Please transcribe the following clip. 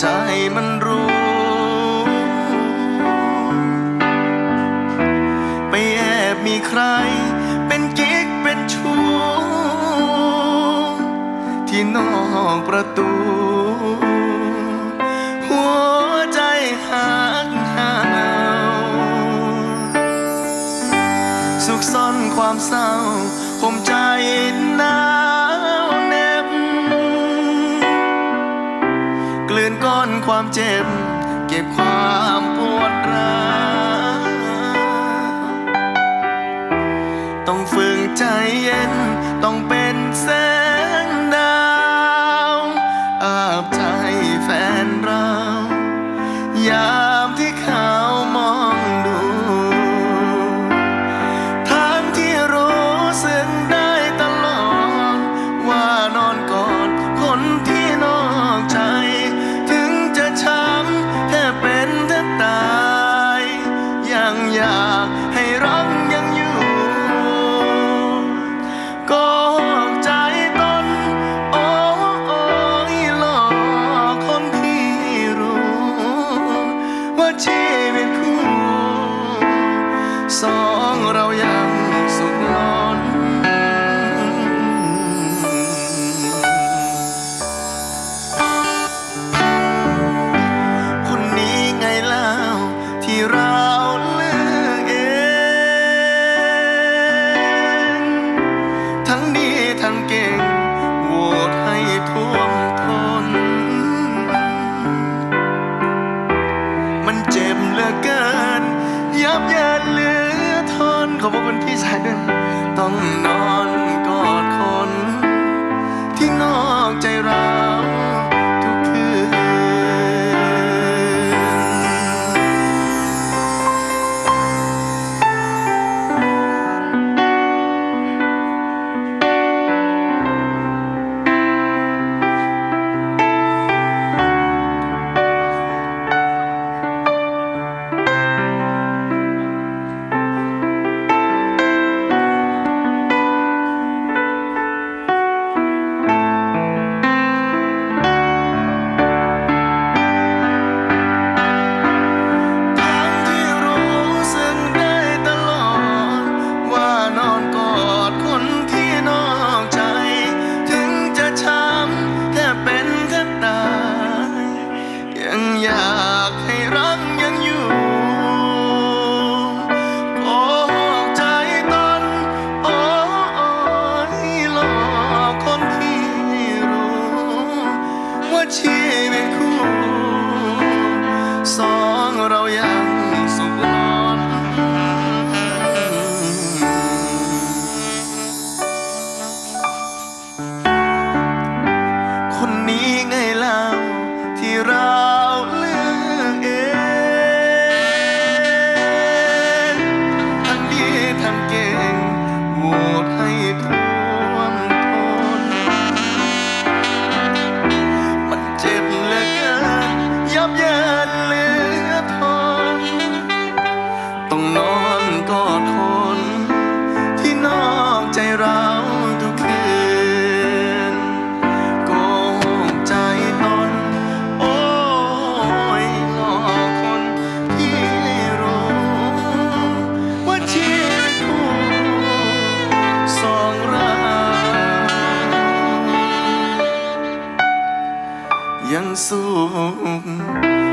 ใจมันรู้ ไปแอบมีใคร เป็นกิ๊กเป็นชู้ที่นอกประตู หัวใจหักหาวสุขซ่อนความเศร้าผมใจนา ความเจ็บ เก็บความปวดร้าว ชีวิตคู่สองเรายังสุขล้นคนนี้ไงเล่าที่เรา พี่นต้องนอนกอดคน ที่นอกใจเรา ยังไงเล่าที่รัก ยังสูง